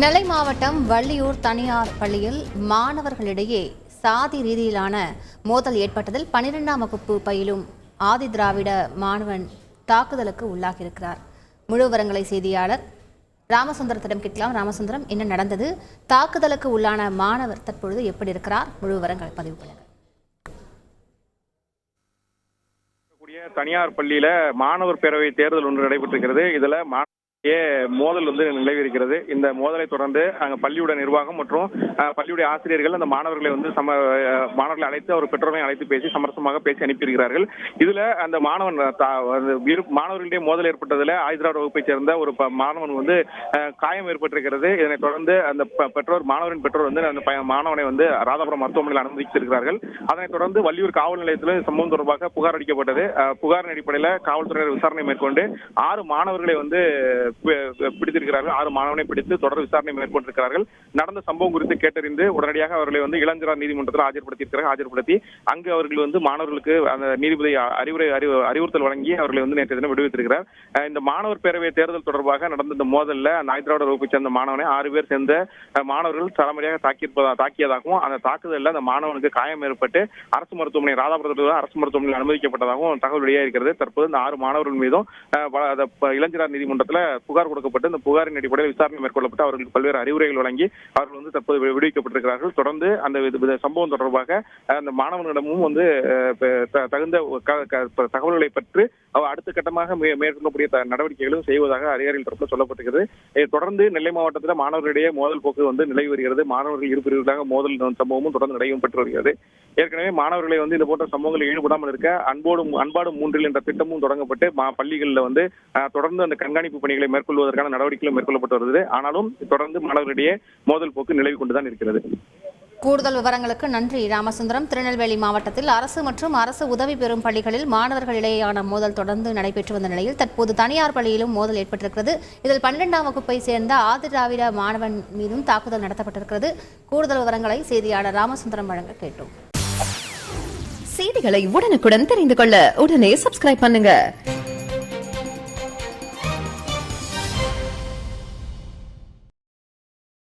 நெல்லை மாவட்டம் வள்ளியூர் தனியார் பள்ளியில் மாணவர்களிடையே சாதி ரீதியிலான மோதல் ஏற்பட்டதில் பனிரெண்டாம் வகுப்பு பயிலும் ஆதி திராவிட மாணவன் தாக்குதலுக்கு உள்ளாகியிருக்கிறார். முழு விவரங்களை செய்தியாளர் ராமசுந்தரத்திடம் கேட்கலாம். ராமசுந்தரம் என்ன நடந்தது? தாக்குதலுக்கு உள்ளான மாணவர் தற்பொழுது எப்படி இருக்கிறார்? முழு விவரங்களை பதிவு பண்ணுங்கள் தனியார் பள்ளியில மாணவர் பேரவை தேர்தல் ஒன்று நடைபெற்றிருக்கிறது. இதுல ஏ மோதல் வந்து நிலவிருக்கிறது இந்த மோதலை தொடர்ந்து அங்க பள்ளியோட நிர்வாகம் மற்றும் பள்ளியுடைய ஆசிரியர்கள் அந்த மாணவர்களை வந்து சம மாணவர்களை அழைத்து அவர் பெற்றோரையும் அழைத்து பேசி சமரசமாக பேசி அனுப்பியிருக்கிறார்கள். இதுல அந்த மாணவன் தா- அந்த மாணவர்களிடையே மோதல் ஏற்பட்டதுல ஆயுதராட வகுப்பை சேர்ந்த ஒரு மாணவன் வந்து காயம் ஏற்பட்டிருக்கிறது. இதனைத் தொடர்ந்து அந்த பெற்றோர் மாணவரின் பெற்றோர் வந்து அந்த மாணவனை வந்து ராதாபுரம் மருத்துவமனையில் அனுமதித்திருக்கிறார்கள். அதனைத் தொடர்ந்து வள்ளியூர் காவல் நிலையத்தில் சம்பவம் தொடர்பாக புகார் அளிக்கப்பட்டது புகாரின் அடிப்படையில் காவல்துறையினர் விசாரணை மேற்கொண்டு ஆறு மாணவர்களை வந்து பிடித்திருக்கிறார்கள். ஆறு மாணவனை பிடித்து தொடர் விசாரணை மேற்கொண்டிருக்கிறார்கள். நடந்த சம்பவம் குறித்து கேட்டறிந்து உடனடியாக அவர்களை வந்து இளஞ்சிறார் நீதிமன்றத்தில் ஆஜர்படுத்தியிருக்கிறார்கள் ஆஜர்படுத்தி அங்கு அவர்கள் வந்து மாணவர்களுக்கு அந்த நீதிபதி அறிவுரை அறிவு- அறிவுறுத்தல் வழங்கி அவர்களை வந்து நேற்று தினம் விடுவித்திருக்கிறார். இந்த மாணவர் பேரவை தேர்தல் தொடர்பாக நடந்த இந்த மோதல்ல அந்த ஆயுதராட வகுப்பை சேர்ந்த மாணவனை ஆறு பேர் சேர்ந்த மாணவர்கள் தலைமுறையாக தாக்கியிருப்பதா தாக்கியதாகவும் அந்த தாக்குதலில் அந்த மாணவனுக்கு காயம் ஏற்பட்டு அரசு மருத்துவமனை ராதாபுரத்தில் அரசு மருத்துவமனையில் அனுமதிக்கப்பட்டதாகவும் தகவல் வெளியாக இருக்கிறது தற்போது இந்த ஆறு மாணவர்கள் மீதும் அஹ், இளஞ்சிறார் நீதிமன்றத்தில் புகார் கொடுக்கப்பட்டு இந்த புகாரின் அடிப்படையில் விசாரணை மேற்கொள்ளப்பட்டு அவர்களுக்கு பல்வேறு அறிவுரைகள் வழங்கி அவர்கள் வந்து தற்போது விடுவிக்கப்பட்டிருக்கிறார்கள். தொடர்ந்து அந்த சம்பவம் தொடர்பாக அந்த மாணவனிடமும் வந்து த- தகுந்த க- க- தகவல்களை பெற்று அவர் அடுத்த கட்டமாக மே- மேற்கொள்ளக்கூடிய நடவடிக்கைகளும் செய்வதாக அதிகாரிகள் தரப்பில் சொல்லப்பட்டிருக்கிறது. தொடர்ந்து நெல்லை மாவட்டத்தில் மாணவர்களிடையே மோதல் போக்கு வந்து நிலவி வருகிறது. மாணவர்கள் இரு பிரிவுகளாக மோதல் சம்பவமும் தொடர்ந்து நடைபெற்று வருகிறது. ஏற்கனவே மாணவர்களை வந்து இது போன்ற சம்பவங்களில் ஈடுபடாமல் இருக்க அன்போடும் அன்பாடும் மூன்றில் என்ற திட்டமும் தொடங்கப்பட்டு மா- பள்ளிகளில் வந்து தொடர்ந்து அந்த கண்காணிப்பு பணிகளை மேற்கொள்வதற்கான நடவடிக்கைகளும் மேற்கொள்ளப்பட்டு வருகிறது. ஆனாலும் தொடர்ந்து மாணவர்களிடையே மோதல் போக்கு நிலவி கொண்டுதான் இருக்கிறது. கூடுதல் விவரங்களுக்கு நன்றி ராமசுந்தரம். திருநெல்வேலி மாவட்டத்தில் அரசு மற்றும் அரசு உதவி பெறும் பள்ளிகளில் மாணவர்களிடையேயான மோதல் தொடர்ந்து நடைபெற்று வந்த நிலையில் தற்போது தனியார் பள்ளியிலும் மோதல் ஏற்பட்டிருக்கிறது. இதில் பன்னிரெண்டாம் வகுப்பை சேர்ந்த ஆதி திராவிட மாணவன் மீதும் தாக்குதல் நடத்தப்பட்டிருக்கிறது. கூடுதல் விவரங்களை செய்தியாளர் ராமசுந்தரம் வழங்க கேட்டோம். செய்திகளை உடனுக்குடன் தெரிந்து கொள்ள உடனே சப்ஸ்கிரைப் பண்ணுங்க.